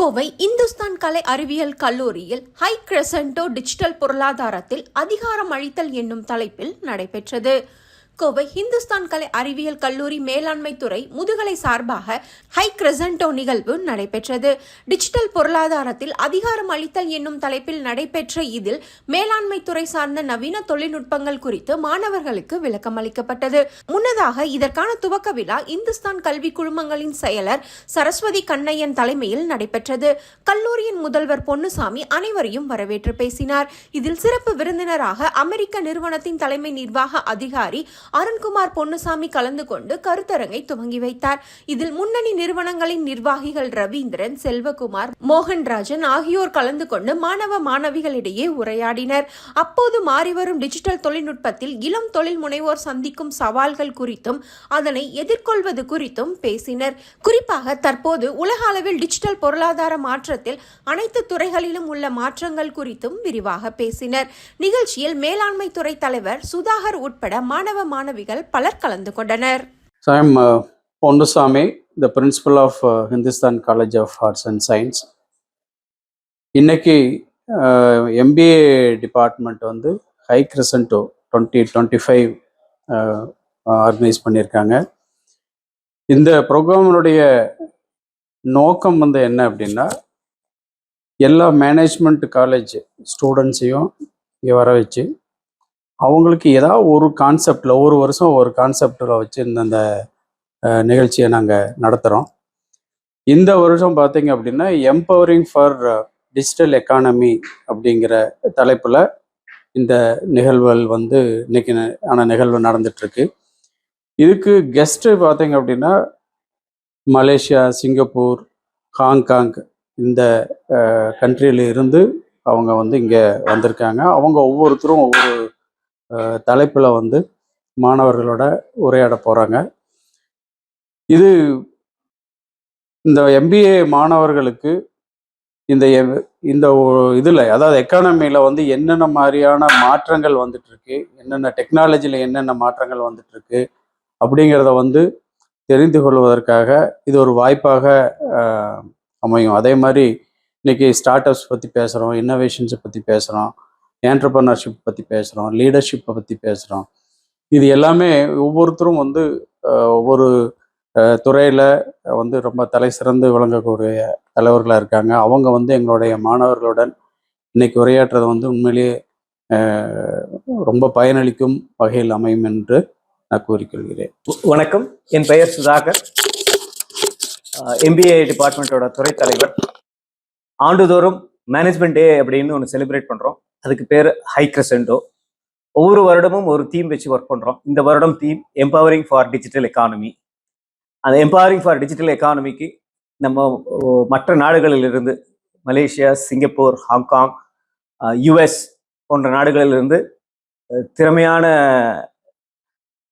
கோவை இந்துஸ்தான் கலை அறிவியல் கல்லூரியில் high கிரசன்டோ digital பொருளாதாரத்தில் அதிகாரம் அளித்தல் என்னும் தலைப்பில் நடைபெற்றது. கோவை இந்துஸ்தான் கலை அறிவியல் கல்லூரி மேலாண்மை துறை முதுகலை சார்பாக ஹை கிரெசன்டோ நிகழ்வு நடைபெற்றது. டிஜிட்டல் பொருளாதாரத்தில் அதிகாரம் அளித்தல் என்னும் தலைப்பில் நடைபெற்ற இதில் மேலாண்மை துறை சார்ந்த நவீன தொழில்நுட்பங்கள் குறித்து மாணவர்களுக்கு விளக்கம் அளிக்கப்பட்டது. முன்னதாக இதற்கான துவக்க விழா இந்துஸ்தான் கல்வி குழுமங்களின் செயலர் சரஸ்வதி கண்ணையன் தலைமையில் நடைபெற்றது. கல்லூரியின் முதல்வர் பொன்னுசாமி அனைவரையும் வரவேற்று பேசினார். இதில் சிறப்பு விருந்தினராக அமெரிக்க நிறுவனத்தின் தலைமை நிர்வாக அதிகாரி அருண்குமார் பொன்னுசாமி கலந்து கொண்டு கருத்தரங்கை துவங்கி வைத்தார். இதில் முன்னணி நிறுவனங்களின் நிர்வாகிகள் ரவீந்திரன் செல்வகுமார் மோகன்ராஜன் ஆகியோர் கலந்து கொண்டு மாணவ மாணவிகளிடையே உரையாடினர். அப்போது மாறிவரும் டிஜிட்டல் தொழில்நுட்பத்தில் இளம் தொழில் முனைவோர் சந்திக்கும் சவால்கள் குறித்தும் அதனை எதிர்கொள்வது குறித்தும் பேசினர். குறிப்பாக தற்போது உலக அளவில் டிஜிட்டல் பொருளாதார மாற்றத்தில் அனைத்து துறைகளிலும் உள்ள மாற்றங்கள் குறித்தும் விரிவாக பேசினர். நிகழ்ச்சியில் மேலாண்மை துறை தலைவர் சுதாகர் உட்பட மாணவ மாணவிகள் பலர் கலந்து கொண்டனர் So I'm uh, Pondusamy, the principal of uh, Hindustan College of Arts and Science. இன்னைக்கு uh, எம்பிஏ டிபார்ட்மெண்ட் வந்து hi Crescendo twenty twenty five organise பண்ணியிருக்காங்க இந்த ப்ரோக்ராமினுடைய நோக்கம் வந்து என்ன அப்படின்னா எல்லா மேனேஜ்மெண்ட் காலேஜ் ஸ்டூடெண்ட்ஸையும் இங்கே வர வச்சு அவங்களுக்கு ஏதாவது ஒரு கான்செப்டில் ஒரு வருஷம் ஒரு கான்செப்டில் வச்சு இந்த நிகழ்ச்சியை நாங்கள் நடத்துகிறோம் இந்த வருஷம் பார்த்தீங்க அப்படின்னா எம்பவரிங் ஃபார் டிஜிட்டல் எக்கானமி அப்படிங்கிற தலைப்பில் இந்த நிகழ்வுகள் வந்து இன்னைக்கு ஆன நிகழ்வு நடந்துட்டுருக்கு. இதுக்கு கெஸ்ட்டு பார்த்தீங்க அப்படின்னா மலேசியா சிங்கப்பூர் ஹாங்காங் இந்த கண்ட்ரியில இருந்து அவங்க வந்து இங்கே வந்திருக்காங்க. அவங்க ஒவ்வொருத்தரும் ஒவ்வொரு தலைப்பில் வந்து மாணவர்களோட உரையாட போகிறாங்க இது இந்த எம்பிஏ மாணவர்களுக்கு இந்த இந்த இதில் அதாவது எக்கானமியில் வந்து என்னென்ன மாதிரியான மாற்றங்கள் வந்துட்டுருக்கு என்னென்ன டெக்னாலஜியில் என்னென்ன மாற்றங்கள் வந்துட்டுருக்கு அப்படிங்கிறத வந்து தெரிந்து கொள்வதற்காக இது ஒரு வாய்ப்பாக அமையும். அதே மாதிரி இன்னைக்கு ஸ்டார்ட் அப்ஸ் பற்றி பேசுகிறோம் இன்னோவேஷன்ஸை பற்றி பேசுகிறோம் ஏன்டர்பனர்ஷிப் பற்றி பேசுகிறோம் லீடர்ஷிப்பை பற்றி பேசுகிறோம் இது எல்லாமே ஒவ்வொருத்தரும் வந்து ஒவ்வொரு துறையில் வந்து ரொம்ப தலை சிறந்து விளங்கக்கூடிய தலைவர்களாக இருக்காங்க. அவங்க வந்து எங்களுடைய மாணவர்களுடன் இன்னைக்கு உரையாற்றுறது வந்து உண்மையிலேயே ரொம்ப பயனளிக்கும் வகையில் அமையும் என்று நான் கூறிக்கொள்கிறேன். வணக்கம். என் பெயர் சுதாகர். எம்பிஏ டிபார்ட்மெண்ட்டோட துறை தலைவர். ஆண்டுதோறும் மேனேஜ்மெண்ட் டே அப்படின்னு ஒன்று செலிப்ரேட் பண்ணுறோம் அதுக்கு பேர் ஹை கிரசெண்டோ ஒவ்வொரு வருடமும் ஒரு தீம் வச்சு ஒர்க் பண்ணுறோம் இந்த வருடம் theme empowering for digital economy அந்த எம்பவரிங் ஃபார் டிஜிட்டல் எக்கானமிக்கு நம்ம மற்ற நாடுகளிலிருந்து மலேசியா சிங்கப்பூர் ஹாங்காங் யுஎஸ் போன்ற நாடுகளிலிருந்து திறமையான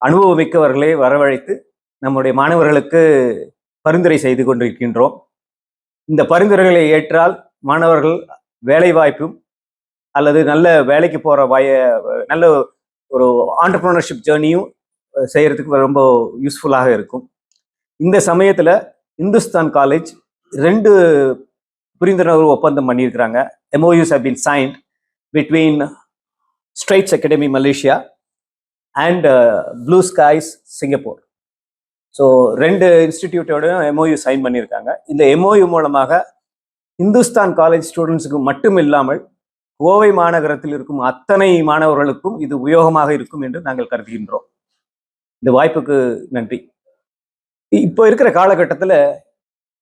அனுபவமிக்கவர்களை வரவழைத்து நம்முடைய மாணவர்களுக்கு பரிந்துரை செய்து கொண்டிருக்கின்றோம். இந்த பரிந்துரைகளை ஏற்றால் மாணவர்கள் வேலைவாய்ப்பும் அல்லது நல்ல வேலைக்கு போகிற வய நல்ல ஒரு ஆண்டர்ப்ரனர்ஷிப் ஜேர்னியும் செய்கிறதுக்கு ரொம்ப யூஸ்ஃபுல்லாக இருக்கும். இந்த சமயத்தில் இந்துஸ்தான் காலேஜ் ரெண்டு புரிந்துணர்வு ஒப்பந்தம் பண்ணியிருக்கிறாங்க. MoUs have been signed between Straits Academy Malaysia and Blue Skies Singapore so ரெண்டு இன்ஸ்டிடியூட்டோடையும் எம்ஓயு சைன் பண்ணியிருக்காங்க. இந்த எம்ஓயு மூலமாக இந்துஸ்தான் காலேஜ் ஸ்டூடெண்ட்ஸுக்கு மட்டும் இல்லாமல் கோவை மாநகரத்தில் இருக்கும் அத்தனை மாணவர்களுக்கும் இது உபயோகமாக இருக்கும் என்று நாங்கள் கருதுகின்றோம். இந்த வாய்ப்புக்கு நன்றி. இப்போ இருக்கிற காலகட்டத்தில்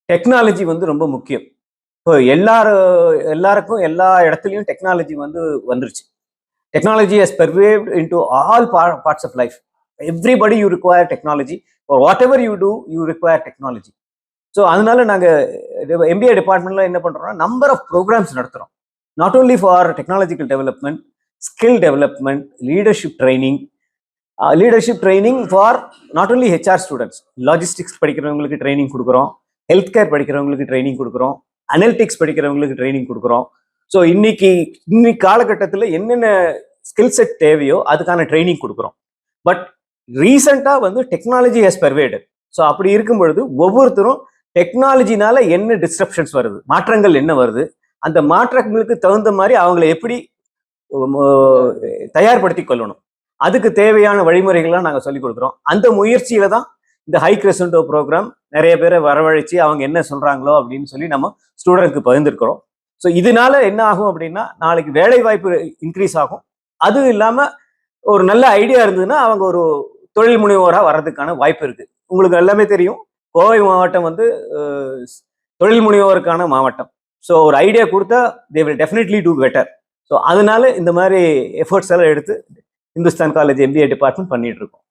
டெக்னாலஜி வந்து ரொம்ப முக்கியம். இப்போ எல்லாரும் எல்லாருக்கும் எல்லா இடத்துலையும் டெக்னாலஜி வந்து வந்துருச்சு. Technology பெர்வேவ் pervaded ஆல் பா parts of life everybody you require technology for whatever you do you require technology so அதனால நாங்கள் எம்பிஏ டிபார்ட்மெண்ட்ல என்ன பண்ணுறோம்னா நம்பர் ஆஃப் ப்ரோக்ராம்ஸ் நடத்துகிறோம் not only for technological development skill development leadership training leadership training for not only HR students logistics படிக்கிறவங்களுக்கு training கொடுக்குறோம் health care படிக்கிறவங்களுக்கு training கொடுக்குறோம் அனலிட்டிக்ஸ் படிக்கிறவங்களுக்கு ட்ரைனிங் கொடுக்குறோம். ஸோ இன்னைக்கு இன்னைக்கு காலகட்டத்தில் என்னென்ன ஸ்கில் செட் தேவையோ அதுக்கான ட்ரைனிங் கொடுக்குறோம். பட் ரீசண்டாக வந்து டெக்னாலஜி ஹஸ் பெர்வேடு ஸோ அப்படி இருக்கும் பொழுது ஒவ்வொருத்தரும் டெக்னாலஜினால என்ன டிஸ்ட்ரப்ஷன்ஸ் வருது மாற்றங்கள் என்ன வருது அந்த மாற்றங்களுக்கு தகுந்த மாதிரி அவங்கள எப்படி தயார்படுத்தி கொள்ளணும். அதுக்கு தேவையான வழிமுறைகள்லாம் நாங்கள் சொல்லிக் கொடுக்குறோம். அந்த முயற்சியில தான் இந்த ஹை கிரெசண்டோ ப்ரோக்ராம் நிறைய பேரை வரவழைச்சு அவங்க என்ன சொல்றாங்களோ அப்படின்னு சொல்லி நம்ம ஸ்டூடெண்ட்க்கு பகிர்ந்துருக்கிறோம். ஸோ இதனால என்ன ஆகும் அப்படின்னா நாளைக்கு வேலை வாய்ப்பு இன்க்ரீஸ் ஆகும். அதுவும் இல்லாமல் ஒரு நல்ல ஐடியா இருந்ததுன்னா அவங்க ஒரு தொழில் முனைவோராக வர்றதுக்கான வாய்ப்பு இருக்கு. உங்களுக்கு எல்லாமே தெரியும். கோவை மாவட்டம் வந்து தொழில் முனைவோருக்கான மாவட்டம். ஸோ ஒரு ஐடியா கொடுத்தா they will definitely do better so அதனால இந்த மாதிரி எஃபர்ட்ஸ் எல்லாம் எடுத்து இந்துஸ்தான் காலேஜ் எம்பிஏ டிபார்ட்மெண்ட் பண்ணிட்டு இருக்கோம்.